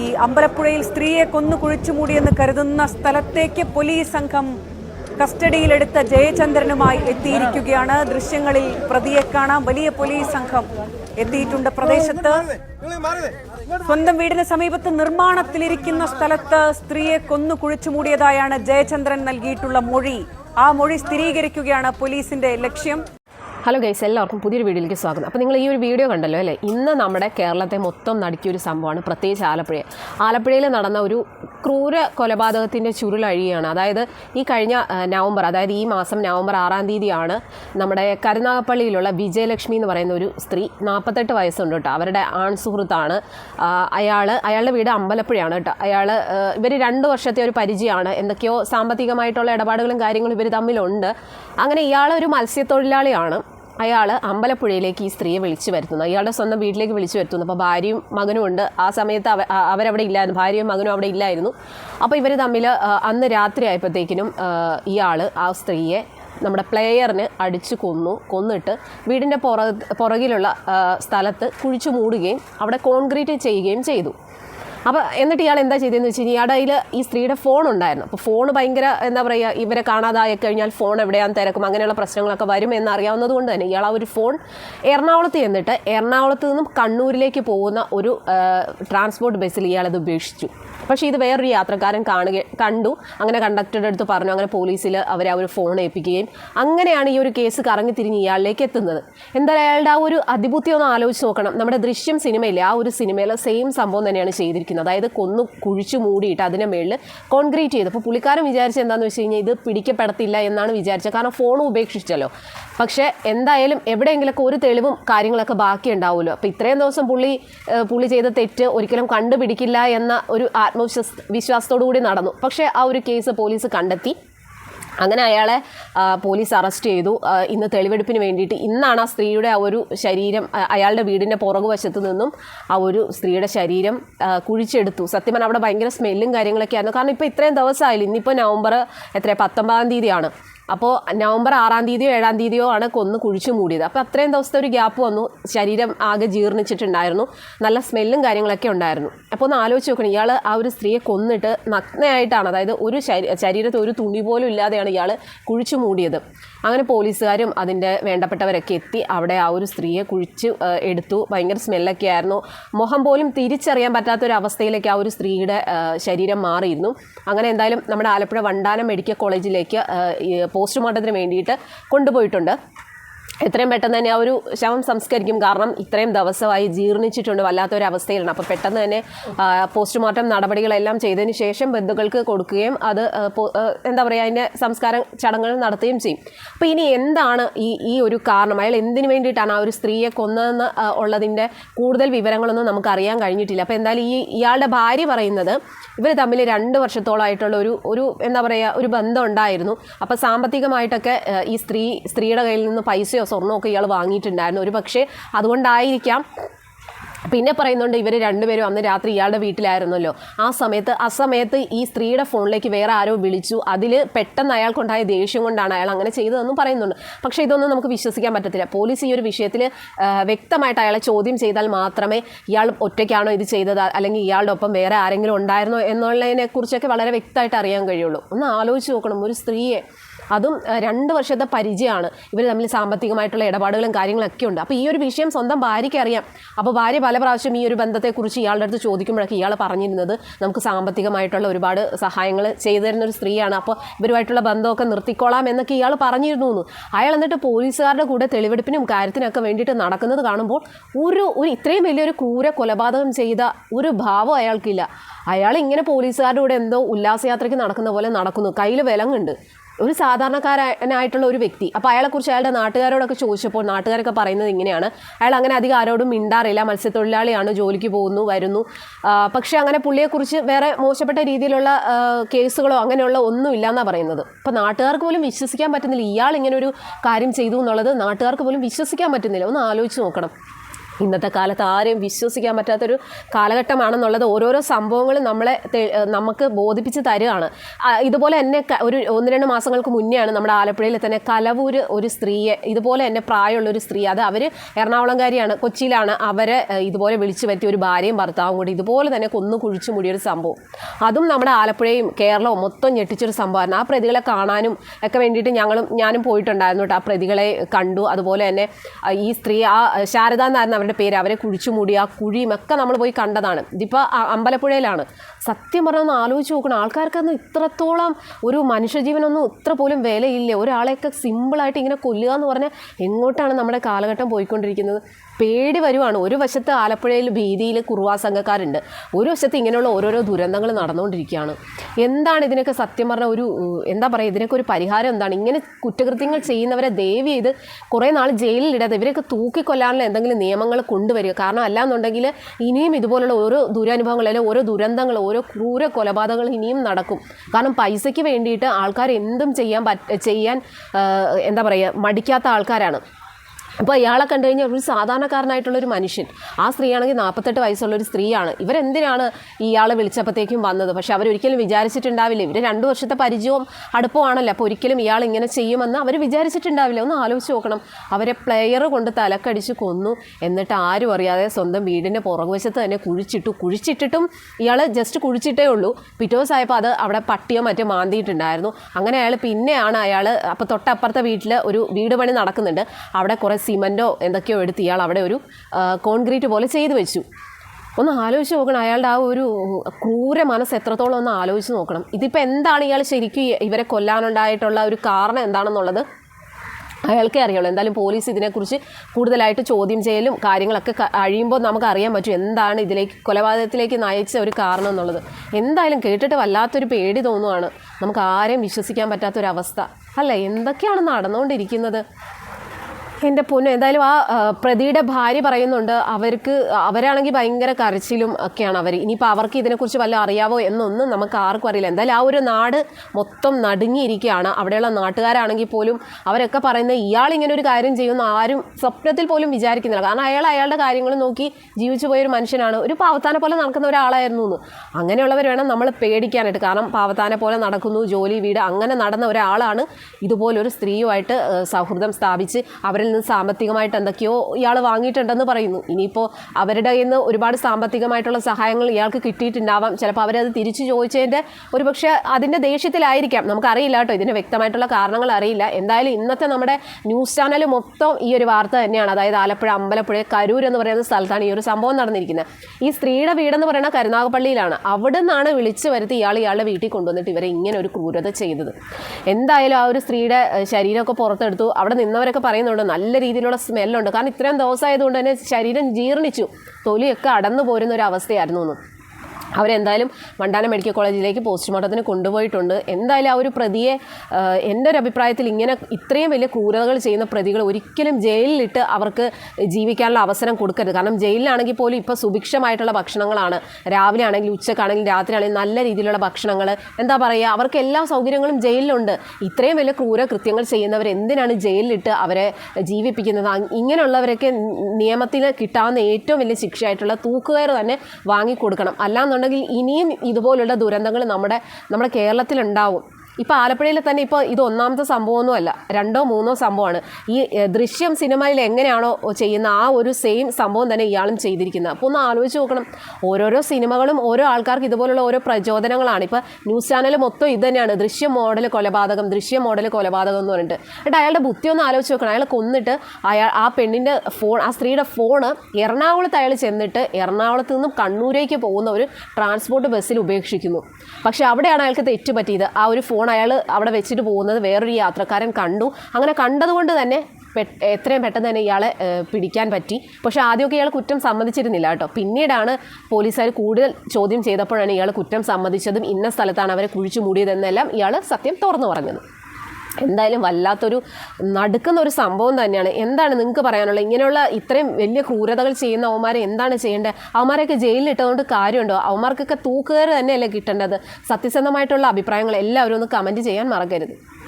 ഈ അമ്പലപ്പുഴയിൽ സ്ത്രീയെ കൊന്നു കുഴിച്ചുമൂടിയെന്ന് കരുതുന്ന സ്ഥലത്തേക്ക് പോലീസ് സംഘം കസ്റ്റഡിയിലെടുത്ത ജയചന്ദ്രനുമായി എത്തിയിരിക്കുകയാണ്. ദൃശ്യങ്ങളിൽ പ്രതിയെ കാണാം. വലിയ പോലീസ് സംഘം എത്തിയിട്ടുണ്ട് പ്രദേശത്ത്. സ്വന്തം വീടിന് സമീപത്ത് നിർമ്മാണത്തിലിരിക്കുന്ന സ്ഥലത്ത് സ്ത്രീയെ കൊന്നു കുഴിച്ചുമൂടിയതായാണ് ജയചന്ദ്രൻ നൽകിയിട്ടുള്ള മൊഴി. ആ മൊഴി സ്ഥിരീകരിക്കുകയാണ് പോലീസിന്റെ ലക്ഷ്യം. ഹലോ ഗൈസ് എല്ലാവർക്കും പുതിയൊരു വീഡിയോയിലേക്ക് സ്വാഗതം. അപ്പോൾ നിങ്ങൾ ഈ ഒരു വീഡിയോ കണ്ടല്ലോ അല്ലേ? ഇന്ന് നമ്മുടെ കേരളത്തെ മൊത്തം നടുക്കിയൊരു സംഭവമാണ്. പ്രത്യേകിച്ച് ആലപ്പുഴ ആലപ്പുഴയിൽ നടന്ന ഒരു ക്രൂര കൊലപാതകത്തിന്റെ ചുരുളഴിയാണ്. അതായത് ഈ കഴിഞ്ഞ നവംബർ അതായത് ഈ മാസം നവംബർ ആറാം തീയതിയാണ് നമ്മുടെ കരുനാഗപ്പള്ളിയിലുള്ള വിജയലക്ഷ്മി എന്ന് പറയുന്ന ഒരു സ്ത്രീ നാൽപ്പത്തെട്ട് വയസ്സുണ്ട് കേട്ടോ. അവരുടെ ആൺ സുഹൃത്താണ് അയാൾ അയാളുടെ വീട് അമ്പലപ്പുഴയാണ് കേട്ടോ. അയാൾ ഇവർ രണ്ട് വർഷത്തെ ഒരു പരിചയമാണ്. എന്തൊക്കെയോ സാമ്പത്തികമായിട്ടുള്ള ഇടപാടുകളും കാര്യങ്ങളും ഇവർ തമ്മിലുണ്ട്. അങ്ങനെ ഇയാൾ ഒരു മത്സ്യത്തൊഴിലാളിയാണ്. അയാൾ അമ്പലപ്പുഴയിലേക്ക് ഈ സ്ത്രീയെ വിളിച്ചു വരുത്തുന്നു. അയാളുടെ സ്വന്തം വീട്ടിലേക്ക് വിളിച്ചു വരുത്തുന്നു. അപ്പോൾ ഭാര്യയും മകനും ഉണ്ട്. ആ സമയത്ത് അവ അവരവിടെ ഇല്ലായിരുന്നു. ഭാര്യയും മകനും അവിടെ ഇല്ലായിരുന്നു. അപ്പോൾ ഇവർ തമ്മിൽ അന്ന് രാത്രി ആയപ്പോഴത്തേക്കിനും ഇയാൾ ആ സ്ത്രീയെ നമ്മുടെ പ്ലെയറിന് അടിച്ചു കൊന്നു. കൊന്നിട്ട് വീടിന്റെ പുറ പുറകിലുള്ള സ്ഥലത്ത് കുഴിച്ചു മൂടുകയും അവിടെ കോൺക്രീറ്റ് ചെയ്യുകയും ചെയ്തു. അപ്പോൾ എന്നിട്ട് ഇയാൾ എന്താ ചെയ്തതെന്ന് വെച്ച് കഴിഞ്ഞാൽ ഇയാളുടെ കയ്യിൽ ഈ സ്ത്രീയുടെ ഫോൺ ഉണ്ടായിരുന്നു. അപ്പോൾ ഫോൺ ഭയങ്കര എന്താ പറയുക ഇവരെ കാണാതായി കഴിഞ്ഞാൽ ഫോൺ എവിടെയാന്ന് തിരക്കും. അങ്ങനെയുള്ള പ്രശ്നങ്ങളൊക്കെ വരും എന്നറിയാവുന്നത് കൊണ്ട് തന്നെ ഇയാൾ ആ ഒരു ഫോൺ എറണാകുളത്ത് ചെന്നിട്ട് എറണാകുളത്ത് നിന്നും കണ്ണൂരിലേക്ക് പോകുന്ന ഒരു ട്രാൻസ്പോർട്ട് ബസ്സിൽ ഇയാളത് ഉപേക്ഷിച്ചു. പക്ഷേ ഇത് വേറൊരു യാത്രക്കാരൻ കാണുക കണ്ടു. അങ്ങനെ കണ്ടക്ടറുടെ അടുത്ത് പറഞ്ഞു അങ്ങനെ പോലീസിൽ അവരെ ആ ഒരു ഫോൺ ഏൽപ്പിക്കുകയും അങ്ങനെയാണ് ഈ ഒരു കേസ് കറങ്ങി തിരിഞ്ഞ് ഇയാളിലേക്ക് എത്തുന്നത്. എന്തായാലും അയാളുടെ ആ ഒരു അതിബുദ്ധി ഒന്ന് ആലോചിച്ച് നോക്കണം. നമ്മുടെ ദൃശ്യം സിനിമയിലെ ആ ഒരു സിനിമയിലെ സെയിം സംഭവം തന്നെയാണ് ചെയ്തിരിക്കുന്നത്. അതായത് കൊന്നു കുഴിച്ചു മൂടിയിട്ട് അതിന്റെ മേളിൽ കോൺക്രീറ്റ് ചെയ്ത്. അപ്പോൾ പുള്ളിക്കാരൻ വിചാരിച്ച എന്താണെന്ന് വെച്ച് കഴിഞ്ഞാൽ ഇത് പിടിക്കപ്പെടത്തില്ല എന്നാണ് വിചാരിച്ചത്. കാരണം ഫോൺ ഉപേക്ഷിച്ചല്ലോ. പക്ഷേ എന്തായാലും എവിടെയെങ്കിലുമൊക്കെ ഒരു തെളിവും കാര്യങ്ങളൊക്കെ ബാക്കി ഉണ്ടാവുമല്ലോ അപ്പോൾ ഇത്രയും ദിവസം പുള്ളി പുള്ളി ചെയ്ത തെറ്റ് ഒരിക്കലും കണ്ടുപിടിക്കില്ല എന്ന ഒരു ആത്മവിശ്വാസ വിശ്വാസത്തോടു കൂടി നടന്നു. പക്ഷേ ആ ഒരു കേസ് പോലീസ് കണ്ടെത്തി. അങ്ങനെ അയാളെ പോലീസ് അറസ്റ്റ് ചെയ്തു. ഇന്ന് തെളിവെടുപ്പിന് വേണ്ടിയിട്ട് ഇന്നാണ് ആ സ്ത്രീയുടെ ആ ഒരു ശരീരം അയാളുടെ വീടിന്റെ പുറകുവശത്ത് നിന്നും ആ ഒരു സ്ത്രീയുടെ ശരീരം കുഴിച്ചെടുത്തു. സത്യം പറഞ്ഞാൽ അവിടെ ഭയങ്കര സ്മെല്ലും കാര്യങ്ങളൊക്കെ ആയിരുന്നു. കാരണം ഇപ്പോൾ ഇത്രയും ദിവസമായില്ല ഇന്നിപ്പോൾ നവംബർ എത്ര പത്തൊമ്പതാം തീയതിയാണ്. അപ്പോൾ നവംബർ ആറാം തീയതിയോ ഏഴാം തീയതിയോ ആണ് കൊന്ന് കുഴിച്ചു മൂടിയത്. അപ്പോൾ അത്രയും ദിവസത്തെ ഒരു ഗ്യാപ്പ് വന്നു. ശരീരം ആകെ ജീർണിച്ചിട്ടുണ്ടായിരുന്നു. നല്ല സ്മെല്ലും കാര്യങ്ങളൊക്കെ ഉണ്ടായിരുന്നു. അപ്പോൾ ഒന്ന് ആലോചിച്ച് നോക്കണം. ഇയാൾ ആ ഒരു സ്ത്രീയെ കൊന്നിട്ട് നഗ്നയായിട്ടാണ്. അതായത് ഒരു ശരീരത്തെ ഒരു തുണി പോലും ഇല്ലാതെയാണ് ഇയാൾ കുഴിച്ചു മൂടിയത്. അങ്ങനെ പോലീസുകാരും അതിന്റെ വേണ്ടപ്പെട്ടവരൊക്കെ എത്തി അവിടെ ആ ഒരു സ്ത്രീയെ കുഴിച്ച് എടുത്തു. ഭയങ്കര സ്മെല്ലൊക്കെ ആയിരുന്നു. മുഖം പോലും തിരിച്ചറിയാൻ പറ്റാത്തൊരവസ്ഥയിലേക്ക് ആ ഒരു സ്ത്രീയുടെ ശരീരം മാറിയിരുന്നു. അങ്ങനെ എന്തായാലും നമ്മുടെ ആലപ്പുഴ വണ്ടാനം മെഡിക്കൽ കോളേജിലേക്ക് പോസ്റ്റ്മോർട്ടത്തിന് വേണ്ടിയിട്ട് കൊണ്ടുപോയിട്ടുണ്ട്. എത്രയും പെട്ടെന്ന് തന്നെ ആ ഒരു ശവം സംസ്കരിക്കും. കാരണം ഇത്രയും ദിവസമായി ജീർണിച്ചിട്ടുണ്ട് വല്ലാത്തൊരു അവസ്ഥയിലാണ് അപ്പോൾ പെട്ടെന്ന് തന്നെ പോസ്റ്റ്മോർട്ടം നടപടികളെല്ലാം ചെയ്തതിന് ശേഷം ബന്ധുക്കൾക്ക് കൊടുക്കുകയും അത് എന്താ പറയുക അതിന്റെ സംസ്കാരം ചടങ്ങുകൾ നടത്തുകയും ചെയ്യും. അപ്പോൾ ഇനി എന്താണ് ഈ ഈ ഒരു കാരണം? അയാൾ എന്തിനു വേണ്ടിയിട്ടാണ് ആ ഒരു സ്ത്രീയെ കൊന്നതെന്ന് ഉള്ളതിന്റെ കൂടുതൽ വിവരങ്ങളൊന്നും നമുക്ക് അറിയാൻ കഴിഞ്ഞിട്ടില്ല. അപ്പോൾ എന്തായാലും ഈ ഇയാളുടെ ഭാര്യ പറയുന്നത് ഇവർ തമ്മിൽ രണ്ട് വർഷത്തോളമായിട്ടുള്ള ഒരു ഒരു എന്താ പറയുക ഒരു ബന്ധം ഉണ്ടായിരുന്നു. അപ്പോൾ സാമ്പത്തികമായിട്ടൊക്കെ ഈ സ്ത്രീ സ്ത്രീയുടെ കയ്യിൽ നിന്ന് പൈസയോ സ്വർണമോ ഒക്കെ ഇയാൾ വാങ്ങിയിട്ടുണ്ടായിരുന്നു. ഒരു പക്ഷേ അതുകൊണ്ടായിരിക്കാം. പിന്നെ പറയുന്നുണ്ട് ഇവർ രണ്ടുപേരും അന്ന് രാത്രി ഇയാളുടെ വീട്ടിലായിരുന്നല്ലോ. ആ സമയത്ത് ആ സമയത്ത് ഈ സ്ത്രീയുടെ ഫോണിലേക്ക് വേറെ ആരോ വിളിച്ചു. അതിൽ പെട്ടെന്ന് അയാൾക്കുണ്ടായ ദേഷ്യം കൊണ്ടാണ് അയാൾ അങ്ങനെ ചെയ്തതെന്നും പറയുന്നുണ്ട്. പക്ഷേ ഇതൊന്നും നമുക്ക് വിശ്വസിക്കാൻ പറ്റത്തില്ല. പോലീസ് ഈ ഒരു വിഷയത്തിൽ വ്യക്തമായിട്ട് അയാളെ ചോദ്യം ചെയ്താൽ മാത്രമേ ഇയാൾ ഒറ്റയ്ക്കാണോ ഇത് ചെയ്തത്? അല്ലെങ്കിൽ ഇയാളുടെ ഒപ്പം വേറെ ആരെങ്കിലും ഉണ്ടായിരുന്നോ? എന്നുള്ളതിനെ കുറിച്ചൊക്കെ വളരെ വ്യക്തമായിട്ട് അറിയാൻ കഴിയുള്ളൂ. ഒന്ന് ആലോചിച്ച് നോക്കണം. ഒരു സ്ത്രീയെ അതും രണ്ട് വർഷത്തെ പരിചയമാണ്. ഇവർ തമ്മിൽ സാമ്പത്തികമായിട്ടുള്ള ഇടപാടുകളും കാര്യങ്ങളൊക്കെ ഉണ്ട്. അപ്പോൾ ഈ ഒരു വിഷയം സ്വന്തം ഭാര്യയ്ക്ക് അറിയാം. അപ്പോൾ ഭാര്യ പല പ്രാവശ്യം ഈ ഒരു ബന്ധത്തെക്കുറിച്ച് ഇയാളുടെ അടുത്ത് ചോദിക്കുമ്പോഴൊക്കെ ഇയാൾ പറഞ്ഞിരുന്നത് നമുക്ക് സാമ്പത്തികമായിട്ടുള്ള ഒരുപാട് സഹായങ്ങൾ ചെയ്തു തരുന്ന ഒരു സ്ത്രീയാണ്. അപ്പോൾ ഇവരുമായിട്ടുള്ള ബന്ധമൊക്കെ നിർത്തിക്കോളാം എന്നൊക്കെ ഇയാൾ പറഞ്ഞിരുന്നു. അയാൾ എന്നിട്ട് പോലീസുകാരുടെ കൂടെ തെളിവെടുപ്പിനും കാര്യത്തിനൊക്കെ വേണ്ടിയിട്ട് നടക്കുന്നത് കാണുമ്പോൾ ഒരു ഒരു ഇത്രയും വലിയൊരു ക്രൂര കൊലപാതകം ചെയ്ത ഒരു ഭാവം അയാൾക്കില്ല. അയാൾ ഇങ്ങനെ പോലീസുകാരുടെ കൂടെ എന്തോ ഉല്ലാസയാത്രയ്ക്ക് നടക്കുന്ന പോലെ നടക്കുന്നു. കയ്യിൽ വിലങ്ങുണ്ട്. ഒരു സാധാരണക്കാരനായിട്ടുള്ള ഒരു വ്യക്തി. അപ്പോൾ അയാളെക്കുറിച്ച് അയാളുടെ നാട്ടുകാരോടൊക്കെ ചോദിച്ചപ്പോൾ നാട്ടുകാരൊക്കെ പറയുന്നത് ഇങ്ങനെയാണ്. അയാൾ അങ്ങനെ അധികം ആരോടും മിണ്ടാറില്ല. മത്സ്യത്തൊഴിലാളിയാണ് ജോലിക്ക് പോകുന്നു വരുന്നു. പക്ഷെ അങ്ങനെ പുള്ളിയെക്കുറിച്ച് വേറെ മോശപ്പെട്ട രീതിയിലുള്ള കേസുകളോ അങ്ങനെയുള്ള ഒന്നും ഇല്ലയെന്നാണ് പറയുന്നത്. അപ്പോൾ നാട്ടുകാർക്ക് പോലും വിശ്വസിക്കാൻ പറ്റുന്നില്ല. ഇയാൾ ഇങ്ങനെ ഒരു കാര്യം ചെയ്തു എന്നുള്ളത് നാട്ടുകാർക്ക് പോലും വിശ്വസിക്കാൻ പറ്റുന്നില്ല. ഒന്ന് ആലോചിച്ച് നോക്കണം. ഇന്നത്തെ കാലത്ത് ആരെയും വിശ്വസിക്കാൻ പറ്റാത്തൊരു കാലഘട്ടമാണെന്നുള്ളത് ഓരോരോ സംഭവങ്ങളും നമ്മളെ നമുക്ക് ബോധിപ്പിച്ച് തരുകയാണ് ഇതുപോലെ തന്നെ ഒരു ഒന്ന് രണ്ട് മാസങ്ങൾക്ക് മുന്നെയാണ് നമ്മുടെ ആലപ്പുഴയിൽ തന്നെ കലവൂര് ഒരു സ്ത്രീയെ ഇതുപോലെ തന്നെ പ്രായമുള്ള ഒരു സ്ത്രീ അത് അവർ എറണാകുളംകാരിയാണ് കൊച്ചിയിലാണ് അവരെ ഇതുപോലെ വിളിച്ചു പറ്റിയ ഒരു ഭാര്യയും ഭർത്താവും കൂടി ഇതുപോലെ തന്നെ കൊന്നു കുഴിച്ചു മുടിയൊരു സംഭവം. അതും നമ്മുടെ ആലപ്പുഴയും കേരളവും മൊത്തം ഞെട്ടിച്ചൊരു സംഭവമായിരുന്നു. ആ പ്രതികളെ കാണാനും ഒക്കെ വേണ്ടിയിട്ട് ഞങ്ങളും ഞാനും പോയിട്ടുണ്ടായിരുന്നു കേട്ടോ. ആ പ്രതികളെ കണ്ടു. അതുപോലെ തന്നെ ഈ സ്ത്രീ ആ ശാരദ എന്നായിരുന്നു അവരുടെ പേര് അവരെ കുഴിച്ചു മൂടി ആ കുഴിയും ഒക്കെ നമ്മൾ പോയി കണ്ടതാണ്. ഇതിപ്പോൾ അമ്പലപ്പുഴയിലാണ്. സത്യം പറഞ്ഞാൽ ഒന്ന് ആലോചിച്ച് നോക്കണം. ആൾക്കാർക്കൊന്നും ഇത്രത്തോളം ഒരു മനുഷ്യജീവനൊന്നും ഇത്ര പോലും വിലയില്ല. ഒരാളെയൊക്കെ സിമ്പിളായിട്ട് ഇങ്ങനെ കൊല്ലുക എന്ന് പറഞ്ഞാൽ എങ്ങോട്ടാണ് നമ്മുടെ കാലഘട്ടം പോയിക്കൊണ്ടിരിക്കുന്നത്? പേടി വരുവാണ്. ഒരു വശത്ത് ആലപ്പുഴയിൽ ഭീതിയിൽ കുറുവാ സംഘക്കാരുണ്ട്. ഒരു വശത്ത് ഇങ്ങനെയുള്ള ഓരോരോ ദുരന്തങ്ങൾ നടന്നുകൊണ്ടിരിക്കുകയാണ്. എന്താണ് ഇതിനൊക്കെ സത്യം പറഞ്ഞ ഒരു എന്താ പറയുക ഇതിനൊക്കെ ഒരു പരിഹാരം എന്താണ്? ഇങ്ങനെ കുറ്റകൃത്യങ്ങൾ ചെയ്യുന്നവരെ ദയവ് ചെയ്ത് കുറേ നാൾ ജയിലിലിടാതെ ഇവരൊക്കെ തൂക്കിക്കൊല്ലാനുള്ള എന്തെങ്കിലും നിയമങ്ങൾ കൊണ്ടുവരിക. കാരണം അല്ലാന്നുണ്ടെങ്കിൽ ഇനിയും ഇതുപോലുള്ള ഓരോ ദുരനുഭവങ്ങൾ അല്ലെങ്കിൽ ഓരോ ദുരന്തങ്ങൾ ഓരോ ക്രൂര കൊലപാതകങ്ങൾ ഇനിയും നടക്കും. കാരണം പൈസയ്ക്ക് വേണ്ടിയിട്ട് ആൾക്കാർ എന്തും ചെയ്യാൻ പറ്റ ചെയ്യാൻ എന്താ പറയുക മടിക്കാത്ത ആൾക്കാരാണ്. അപ്പോൾ ഇയാളെ കണ്ടു കഴിഞ്ഞാൽ ഒരു സാധാരണക്കാരനായിട്ടുള്ളൊരു മനുഷ്യൻ. ആ സ്ത്രീയാണെങ്കിൽ നാൽപ്പത്തെട്ട് വയസ്സുള്ള ഒരു സ്ത്രീയാണ്. ഇവരെന്തിനാണ് ഇയാളെ വിളിച്ചപ്പോഴത്തേക്കും വന്നത്? പക്ഷെ അവരൊരിക്കലും വിചാരിച്ചിട്ടുണ്ടാവില്ല. ഇവർ രണ്ട് വർഷത്തെ പരിചയവും അടുപ്പമാണല്ലോ അപ്പോൾ ഒരിക്കലും ഇയാൾ ഇങ്ങനെ ചെയ്യുമെന്ന് അവർ വിചാരിച്ചിട്ടുണ്ടാവില്ല. ഒന്ന് ആലോചിച്ച് നോക്കണം. അവരെ പ്ലെയർ കൊണ്ട് തലക്കടിച്ച് കൊന്നു. എന്നിട്ട് ആരും അറിയാതെ സ്വന്തം വീടിന്റെ പുറകുവശത്ത് തന്നെ കുഴിച്ചിട്ടു. കുഴിച്ചിട്ടിട്ടും ഇയാൾ ജസ്റ്റ് കുഴിച്ചിട്ടേ ഉള്ളൂ. പിറ്റേ ദിവസമായപ്പോൾ അത് അവിടെ പട്ടിയോ മറ്റോ മാന്തിയിട്ടുണ്ടായിരുന്നു. അങ്ങനെ അയാൾ പിന്നെയാണ് അയാൾ അപ്പോൾ തൊട്ടപ്പുറത്തെ വീട്ടിൽ ഒരു വീട് പണി നടക്കുന്നുണ്ട്. അവിടെ കുറേ സിമന്റോ എന്തൊക്കെയോ എടുത്ത് ഇയാൾ അവിടെ ഒരു കോൺക്രീറ്റ് പോലെ ചെയ്തു വെച്ചു. ഒന്ന് ആലോചിച്ച് നോക്കണം അയാളുടെ ആ ഒരു ക്രൂര മനസ്സ് എത്രത്തോളം ഒന്ന് ആലോചിച്ച് നോക്കണം. ഇതിപ്പോൾ എന്താണ് ഇയാൾ ശരിക്കും ഇവരെ കൊല്ലാനുണ്ടായിട്ടുള്ള ഒരു കാരണം എന്താണെന്നുള്ളത് അയാൾക്കേ അറിയുള്ളൂ. എന്തായാലും പോലീസ് ഇതിനെക്കുറിച്ച് കൂടുതലായിട്ട് ചോദ്യം ചെയ്യലും കാര്യങ്ങളൊക്കെ അഴിയുമ്പോൾ നമുക്ക് അറിയാൻ പറ്റും എന്താണ് ഇതിലേക്ക് കൊലപാതകത്തിലേക്ക് നയിച്ച ഒരു കാരണം എന്നുള്ളത്. എന്തായാലും കേട്ടിട്ട് വല്ലാത്തൊരു പേടി തോന്നുവാണ്. നമുക്ക് ആരെയും വിശ്വസിക്കാൻ പറ്റാത്തൊരവസ്ഥ. അല്ല? എന്തൊക്കെയാണ് നടന്നുകൊണ്ടിരിക്കുന്നത്? എന്റെ പൊന്നു എന്തായാലും ആ പ്രതിയുടെ ഭാര്യ പറയുന്നുണ്ട് അവർക്ക് അവരാണെങ്കിൽ ഭയങ്കര കരച്ചിലും ഒക്കെയാണ് അവർ ഇനിയിപ്പോൾ അവർക്ക് ഇതിനെക്കുറിച്ച് വല്ല അറിയാവോ എന്നൊന്നും നമുക്ക് ആർക്കും അറിയില്ല. എന്തായാലും ആ ഒരു നാട് മൊത്തം നടുങ്ങിയിരിക്കുകയാണ്. അവിടെയുള്ള നാട്ടുകാരാണെങ്കിൽ പോലും അവരൊക്കെ പറയുന്നത് ഇയാൾ ഇങ്ങനെ ഒരു കാര്യം ചെയ്യുമെന്ന് ആരും സ്വപ്നത്തിൽ പോലും വിചാരിക്കുന്നില്ല. കാരണം അയാൾ അയാളുടെ കാര്യങ്ങൾ നോക്കി ജീവിച്ചു പോയൊരു മനുഷ്യനാണ്. ഒരു പാവത്താനെ പോലെ നടക്കുന്ന ഒരാളായിരുന്നു എന്ന്. അങ്ങനെയുള്ളവർ വേണം നമ്മൾ പേടിക്കാനായിട്ട്. കാരണം പാവത്താനെ പോലെ നടക്കുന്നു ജോലി വീട് അങ്ങനെ നടന്ന ഒരാളാണ് ഇതുപോലൊരു സ്ത്രീയുമായിട്ട് സൗഹൃദം സ്ഥാപിച്ച് അവരിൽ നിന്ന് സാമ്പത്തികമായിട്ട് എന്തൊക്കെയോ ഇയാൾ വാങ്ങിയിട്ടുണ്ടെന്ന് പറയുന്നു. ഇനിയിപ്പോൾ അവരുടെ കയ്യിൽ നിന്ന് ഒരുപാട് സാമ്പത്തികമായിട്ടുള്ള സഹായങ്ങൾ ഇയാൾക്ക് കിട്ടിയിട്ടുണ്ടാവാം. ചിലപ്പോൾ അവരത് തിരിച്ചു ചോദിച്ചതിന്റെ ഒരു പക്ഷേ അതിന്റെ ദേഷ്യത്തിലായിരിക്കാം. നമുക്കറിയില്ല കേട്ടോ ഇതിന് വ്യക്തമായിട്ടുള്ള കാരണങ്ങൾ അറിയില്ല. എന്തായാലും ഇന്നത്തെ നമ്മുടെ ന്യൂസ് ചാനൽ മൊത്തം ഈ ഒരു വാർത്ത തന്നെയാണ്. അതായത് ആലപ്പുഴ അമ്പലപ്പുഴ കരൂർ എന്ന് പറയുന്ന സ്ഥലത്താണ് ഈ ഒരു സംഭവം നടന്നിരിക്കുന്നത്. ഈ സ്ത്രീയുടെ വീടെന്ന് പറയുന്ന കരുനാഗപ്പള്ളിയിലാണ്. അവിടെ നിന്നാണ് വിളിച്ചു വരുത്തി ഇയാൾ ഇയാളുടെ വീട്ടിൽ കൊണ്ടുവന്നിട്ട് ഇവരെ ഇങ്ങനെ ഒരു ക്രൂരത ചെയ്തത്. എന്തായാലും ആ ഒരു സ്ത്രീയുടെ ശരീരമൊക്കെ പുറത്തെടുത്തു. അവിടെ നിന്നവരൊക്കെ പറയുന്നുണ്ട് നല്ല രീതിയിലുള്ള സ്മെല്ലുണ്ട്. കാരണം ഇത്രയും ദിവസമായതുകൊണ്ട് തന്നെ ശരീരം ജീർണിച്ചു. തൊലിയൊക്കെ അടന്നു പോരുന്ന ഒരു അവസ്ഥയായിരുന്നു അവരെന്തായാലും മണ്ടാന മെഡിക്കൽ കോളേജിലേക്ക് പോസ്റ്റ്മോർട്ടത്തിന് കൊണ്ടുപോയിട്ടുണ്ട്. എന്തായാലും ആ ഒരു പ്രതിയെ എന്റെ ഒരു അഭിപ്രായത്തിൽ ഇങ്ങനെ ഇത്രയും വലിയ ക്രൂരതകൾ ചെയ്യുന്ന പ്രതികൾ ഒരിക്കലും ജയിലിലിട്ട് അവർക്ക് ജീവിക്കാനുള്ള അവസരം കൊടുക്കരുത്. കാരണം ജയിലിലാണെങ്കിൽ പോലും ഇപ്പോൾ സുഭിക്ഷമായിട്ടുള്ള ഭക്ഷണങ്ങളാണ്. രാവിലെ ആണെങ്കിലും ഉച്ചക്കാണെങ്കിലും രാത്രി ആണെങ്കിലും നല്ല രീതിയിലുള്ള ഭക്ഷണങ്ങൾ. എന്താ പറയുക അവർക്ക് എല്ലാ സൗകര്യങ്ങളും ജയിലിലുണ്ട്. ഇത്രയും വലിയ ക്രൂര കൃത്യങ്ങൾ ചെയ്യുന്നവർ എന്തിനാണ് ജയിലിലിട്ട് അവരെ ജീവിപ്പിക്കുന്നത്? ഇങ്ങനെയുള്ളവരൊക്കെ നിയമത്തിൽ കിട്ടാവുന്ന ഏറ്റവും വലിയ ശിക്ഷയായിട്ടുള്ള തൂക്കുകയർ തന്നെ വാങ്ങിക്കൊടുക്കണം. അല്ലാന്നുണ്ടെങ്കിൽ ഇനിയും ഇതുപോലുള്ള ദുരന്തങ്ങൾ നമ്മുടെ നമ്മുടെ കേരളത്തിലുണ്ടാവും. ഇപ്പോൾ ആലപ്പുഴയിൽ തന്നെ ഇപ്പോൾ ഇത് ഒന്നാമത്തെ സംഭവമൊന്നും അല്ല രണ്ടോ മൂന്നോ സംഭവമാണ്. ഈ ദൃശ്യം സിനിമയിൽ എങ്ങനെയാണോ ചെയ്യുന്ന ആ ഒരു സെയിം സംഭവം തന്നെ ഇയാളും ചെയ്തിരിക്കുന്നത്. അപ്പോൾ ഒന്ന് ആലോചിച്ച് നോക്കണം. ഓരോരോ സിനിമകളും ഓരോ ആൾക്കാർക്ക് ഇതുപോലുള്ള ഓരോ പ്രചോദനങ്ങളാണ്. ഇപ്പോൾ ന്യൂസ് ചാനൽ മൊത്തം ഇത് തന്നെയാണ്. ദൃശ്യം മോഡൽ കൊലപാതകം ദൃശ്യം മോഡൽ കൊലപാതകം എന്ന് പറഞ്ഞിട്ട്. എന്നിട്ട് അയാളുടെ ബുദ്ധി ഒന്ന് ആലോചിച്ച് നോക്കണം. അയാൾ കൊന്നിട്ട് അയാൾ ആ പെണ്ണിന്റെ ഫോൺ ആ സ്ത്രീയുടെ ഫോണ് എറണാകുളത്ത് അയാൾ ചെന്നിട്ട് എറണാകുളത്ത് നിന്നും കണ്ണൂരേക്ക് പോകുന്ന ഒരു ട്രാൻസ്പോർട്ട് ബസ്സിൽ ഉപേക്ഷിക്കുന്നു. പക്ഷെ അവിടെയാണ് അയാൾക്ക് തെറ്റ് പറ്റിയത് ആ ഒരു ഫോൺ അയാൾ അവിടെ വെച്ചിട്ട് പോകുന്നത്. വേറൊരു യാത്രക്കാരൻ കണ്ടു. അങ്ങനെ കണ്ടതുകൊണ്ട് തന്നെ എത്രയും പെട്ടെന്ന് തന്നെ ഇയാളെ പിടിക്കാൻ പറ്റി. പക്ഷേ ആദ്യമൊക്കെ ഇയാൾ കുറ്റം സമ്മതിച്ചിരുന്നില്ല കേട്ടോ. പിന്നീടാണ് പോലീസുകാർ കൂടുതൽ ചോദ്യം ചെയ്തപ്പോഴാണ് ഇയാൾ കുറ്റം സമ്മതിച്ചതും ഇന്ന സ്ഥലത്താണ് അവരെ കുഴിച്ചു മൂടിയതെന്നെല്ലാം ഇയാൾ സത്യം തുറന്നു പറഞ്ഞത്. എന്തായാലും വല്ലാത്തൊരു നടുക്കുന്ന ഒരു സംഭവം തന്നെയാണ്. എന്താണ് നിങ്ങൾക്ക് പറയാനുള്ളത്? ഇങ്ങനെയുള്ള ഇത്രയും വലിയ ക്രൂരതകൾ ചെയ്യുന്ന അവന്മാരെ എന്താണ് ചെയ്യേണ്ടത്? അവന്മാരെയൊക്കെ ജയിലിലിട്ടതുകൊണ്ട് കാര്യമുണ്ടോ? അവന്മാർക്കൊക്കെ തൂക്കുകയറ് തന്നെയല്ലേ കിട്ടേണ്ടത്? സത്യസന്ധമായിട്ടുള്ള അഭിപ്രായങ്ങൾ എല്ലാവരും ഒന്ന് കമന്റ് ചെയ്യാൻ മറക്കരുത്.